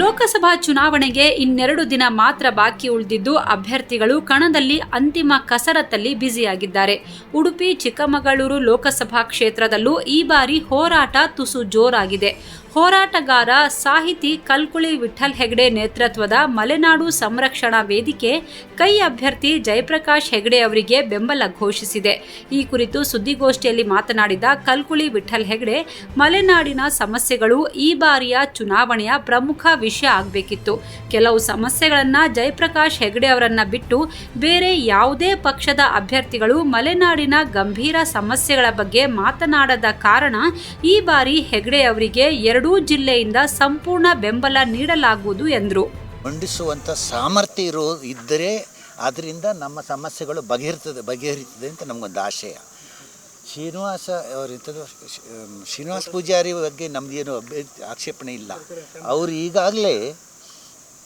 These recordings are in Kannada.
ಲೋಕಸಭಾ ಚುನಾವಣೆಗೆ ಇನ್ನೆರಡು ದಿನ ಮಾತ್ರ ಬಾಕಿ ಉಳಿದಿದ್ದು, ಅಭ್ಯರ್ಥಿಗಳು ಕಣದಲ್ಲಿ ಅಂತಿಮ ಕಸರತ್ತಲ್ಲಿ ಬ್ಯುಸಿಯಾಗಿದ್ದಾರೆ. ಉಡುಪಿ, ಚಿಕ್ಕಮಗಳೂರು ಲೋಕಸಭಾ ಕ್ಷೇತ್ರದಲ್ಲೂ ಈ ಬಾರಿ ಹೋರಾಟ ತುಸು ಜೋರಾಗಿದೆ. ಹೋರಾಟಗಾರ ಸಾಹಿತಿ ಕಲ್ಕುಳಿ ವಿಠಲ್ ಹೆಗಡೆ ನೇತೃತ್ವದ ಮಲೆನಾಡು ಸಂರಕ್ಷಣಾ ವೇದಿಕೆ ಕೈ ಅಭ್ಯರ್ಥಿ ಜಯಪ್ರಕಾಶ್ ಹೆಗಡೆ ಅವರಿಗೆ ಬೆಂಬಲ ಘೋಷಿಸಿದೆ. ಈ ಕುರಿತು ಸುದ್ದಿಗೋಷ್ಠಿಯಲ್ಲಿ ಮಾತನಾಡಿದ ಕಲ್ಕುಳಿ ವಿಠಲ್ ಹೆಗಡೆ, ಮಲೆನಾಡಿನ ಸಮಸ್ಯೆಗಳು ಈ ಬಾರಿಯ ಚುನಾವಣೆಯ ಪ್ರಮುಖ ವಿಷಯ ಆಗಬೇಕಿತ್ತು. ಕೆಲವು ಸಮಸ್ಯೆಗಳನ್ನು ಜಯಪ್ರಕಾಶ್ ಹೆಗಡೆ ಅವರನ್ನು ಬಿಟ್ಟು ಬೇರೆ ಯಾವುದೇ ಪಕ್ಷದ ಅಭ್ಯರ್ಥಿಗಳು ಮಲೆನಾಡಿನ ಗಂಭೀರ ಸಮಸ್ಯೆಗಳ ಬಗ್ಗೆ ಮಾತನಾಡದ ಕಾರಣ ಈ ಬಾರಿ ಹೆಗಡೆ ಅವರಿಗೆ ಎರಡೂ ಜಿಲ್ಲೆಯಿಂದ ಸಂಪೂರ್ಣ ಬೆಂಬಲ ನೀಡಲಾಗುವುದು ಎಂದರು. ಮಂಡಿಸುವಂಥ ಸಾಮರ್ಥ್ಯ ಇರೋ ಇದ್ದರೆ ಅದರಿಂದ ನಮ್ಮ ಸಮಸ್ಯೆಗಳು ಬಗೆಹರಿತದೆ ಬಗೆಹರಿತದೆ ಅಂತ ನಮಗೊಂದು ಆಶಯ. ಶ್ರೀನಿವಾಸ ಅವರಿಂಥದ್ದು ಶ್ರೀನಿವಾಸ ಪೂಜಾರಿ ಬಗ್ಗೆ ನಮ್ಮದೇನು ಅಭ್ಯ ಆಕ್ಷೇಪಣೆ ಇಲ್ಲ. ಅವರು ಈಗಾಗಲೇ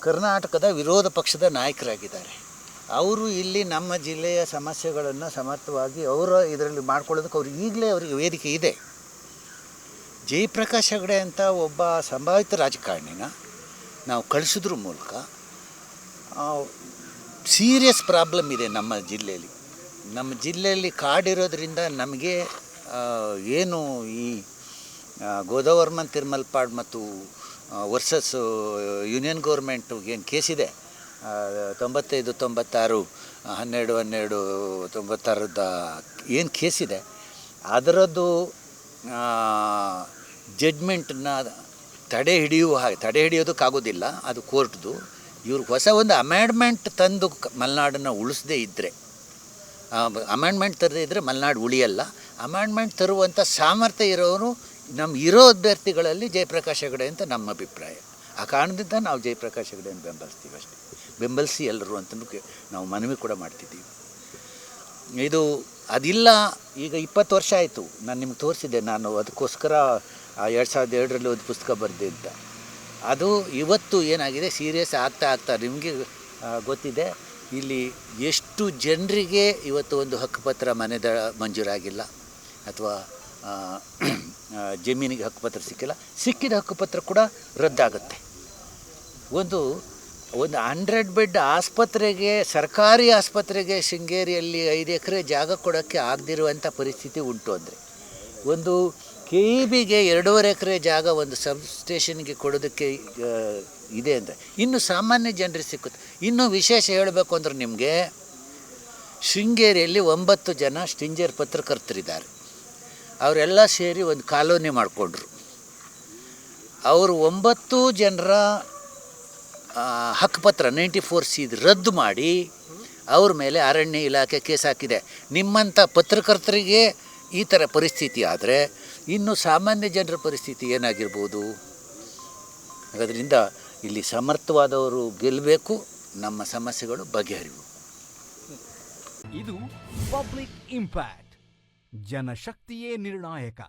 ಕರ್ನಾಟಕದ ವಿರೋಧ ಪಕ್ಷದ ನಾಯಕರಾಗಿದ್ದಾರೆ. ಅವರು ಇಲ್ಲಿ ನಮ್ಮ ಜಿಲ್ಲೆಯ ಸಮಸ್ಯೆಗಳನ್ನು ಸಮರ್ಥವಾಗಿ ಅವರ ಇದರಲ್ಲಿ ಮಾಡ್ಕೊಳ್ಳೋದಕ್ಕೆ ಅವ್ರಿಗೆ ಈಗಲೇ ಅವರಿಗೆ ವೇದಿಕೆ ಇದೆ. ಜಯಪ್ರಕಾಶ್ ಹೆಗಡೆ ಅಂತ ಒಬ್ಬ ಸಂಭಾವಿತ ರಾಜಕಾರಣಿನ ನಾವು ಕಳಿಸಿದ್ರ ಮೂಲಕ ಸೀರಿಯಸ್ ಪ್ರಾಬ್ಲಮ್ ಇದೆ ನಮ್ಮ ಜಿಲ್ಲೆಯಲ್ಲಿ. ನಮ್ಮ ಜಿಲ್ಲೆಯಲ್ಲಿ ಕಾಡಿರೋದ್ರಿಂದ ನಮಗೆ ಏನು ಈ ಗೋದಾವರ್ಮನ್ ತಿರುಮಲ್ಪಾಡ್ ಮತ್ತು ವರ್ಸಸ್ ಯೂನಿಯನ್ ಗೌರ್ಮೆಂಟು ಏನು ಕೇಸಿದೆ ತೊಂಬತ್ತೈದು, ತೊಂಬತ್ತಾರು, ಹನ್ನೆರಡು ಹನ್ನೆರಡು ತೊಂಬತ್ತಾರದ ಏನು ಕೇಸಿದೆ ಅದರದ್ದು ಜಡ್ಮೆಂಟನ್ನ ತಡೆ ಹಿಡಿಯುವ ಹಾಗೆ, ತಡೆ ಹಿಡಿಯೋದಕ್ಕಾಗೋದಿಲ್ಲ ಅದು ಕೋರ್ಟ್ದು. ಇವ್ರಿಗೆ ಹೊಸ ಒಂದು ಅಮೆಂಡ್ಮೆಂಟ್ ತಂದು ಮಲೆನಾಡನ್ನು ಉಳಿಸದೇ ಇದ್ದರೆ ಅಮೆಂಡ್ಮೆಂಟ್ ತರದೇ ಇದ್ದರೆ ಮಲೆನಾಡು ಉಳಿಯಲ್ಲ. ಅಮೆಂಡ್ಮೆಂಟ್ ತರುವಂಥ ಸಾಮರ್ಥ್ಯ ಇರೋರು ನಮ್ಮ ಇರೋ ಅಭ್ಯರ್ಥಿಗಳಲ್ಲಿ ಜಯಪ್ರಕಾಶ್ ಹೆಗಡೆ ಅಂತ ನಮ್ಮ ಅಭಿಪ್ರಾಯ. ಆ ಕಾರಣದಿಂದ ನಾವು ಜಯಪ್ರಕಾಶ್ ಹೆಗಡೆಯನ್ನು ಬೆಂಬಲಿಸ್ತೀವಿ ಅಷ್ಟೇ. ಬೆಂಬಲಿಸಿ ಎಲ್ಲರೂ ಅಂತ ನಾವು ಮನವಿ ಕೂಡ ಮಾಡ್ತಿದ್ದೀವಿ. ಇದು ಅದಿಲ್ಲ, ಈಗ ಇಪ್ಪತ್ತು ವರ್ಷ ಆಯಿತು. ನಾನು ನಿಮ್ಗೆ ತೋರಿಸಿದ್ದೆ, ನಾನು ಅದಕ್ಕೋಸ್ಕರ ಎರಡು ಸಾವಿರದ ಎರಡರಲ್ಲಿ ಒಂದು ಪುಸ್ತಕ ಬರೆದೆ ಅಂತ. ಅದು ಇವತ್ತು ಏನಾಗಿದೆ ಸೀರಿಯಸ್ ಆಗ್ತಾ ಆಗ್ತಾ ನಿಮಗೆ ಗೊತ್ತಿದೆ. ಇಲ್ಲಿ ಎಷ್ಟು ಜನರಿಗೆ ಇವತ್ತು ಒಂದು ಹಕ್ಕುಪತ್ರ ಮನೆದ ಮಂಜೂರಾಗಿಲ್ಲ ಅಥವಾ ಜಮೀನಿಗೆ ಹಕ್ಕುಪತ್ರ ಸಿಕ್ಕಿಲ್ಲ, ಸಿಕ್ಕಿದ ಹಕ್ಕುಪತ್ರ ಕೂಡ ರದ್ದಾಗುತ್ತೆ. ಒಂದು ಒಂದು ಹಂಡ್ರೆಡ್ ಬೆಡ್ ಆಸ್ಪತ್ರೆಗೆ, ಸರ್ಕಾರಿ ಆಸ್ಪತ್ರೆಗೆ ಶೃಂಗೇರಿಯಲ್ಲಿ ಐದು ಎಕರೆ ಜಾಗ ಕೊಡೋಕ್ಕೆ ಆಗದಿರುವಂಥ ಪರಿಸ್ಥಿತಿ ಉಂಟು ಅಂದರೆ. ಒಂದು ಕೆ ಇ ಬಿಗೆ ಎರಡೂವರೆ ಎಕರೆ ಜಾಗ ಒಂದು ಸಬ್ ಸ್ಟೇಷನ್ಗೆ ಕೊಡೋದಕ್ಕೆ ಇದೆ ಅಂದರೆ ಇನ್ನು ಸಾಮಾನ್ಯ ಜನರಿಗೆ ಸಿಕ್ಕುತ್ತೆ. ಇನ್ನೂ ವಿಶೇಷ ಹೇಳಬೇಕು ಅಂದ್ರೆ ನಿಮಗೆ, ಶೃಂಗೇರಿಯಲ್ಲಿ ಒಂಬತ್ತು ಜನ ಸ್ಟಿಂಜರ್ ಪತ್ರಕರ್ತರಿದ್ದಾರೆ. ಅವರೆಲ್ಲ ಸೇರಿ ಒಂದು ಕಾಲೋನಿ ಮಾಡಿಕೊಂಡ್ರು. ಅವರು ಒಂಬತ್ತು ಜನರ ಹಕ್ಕುಪತ್ರ ನೈಂಟಿ ಫೋರ್ ಸಿ ರದ್ದು ಮಾಡಿ ಅವ್ರ ಮೇಲೆ ಅರಣ್ಯ ಇಲಾಖೆ ಕೇಸ್ ಹಾಕಿದೆ. ನಿಮ್ಮಂಥ ಪತ್ರಕರ್ತರಿಗೆ ಈ ಥರ ಪರಿಸ್ಥಿತಿ ಆದರೆ ಇನ್ನು ಸಾಮಾನ್ಯ ಜನರ ಪರಿಸ್ಥಿತಿ ಏನಾಗಿರ್ಬೋದು? ಅದರಿಂದ ಇಲ್ಲಿ ಸಮರ್ಥವಾದವರು ಗೆಲ್ಲಬೇಕು, ನಮ್ಮ ಸಮಸ್ಯೆಗಳು ಬಗೆಹರಿವು. ಇದು ಪಬ್ಲಿಕ್ ಇಂಪ್ಯಾಕ್ಟ್, ಜನಶಕ್ತಿಯೇ ನಿರ್ಣಾಯಕ.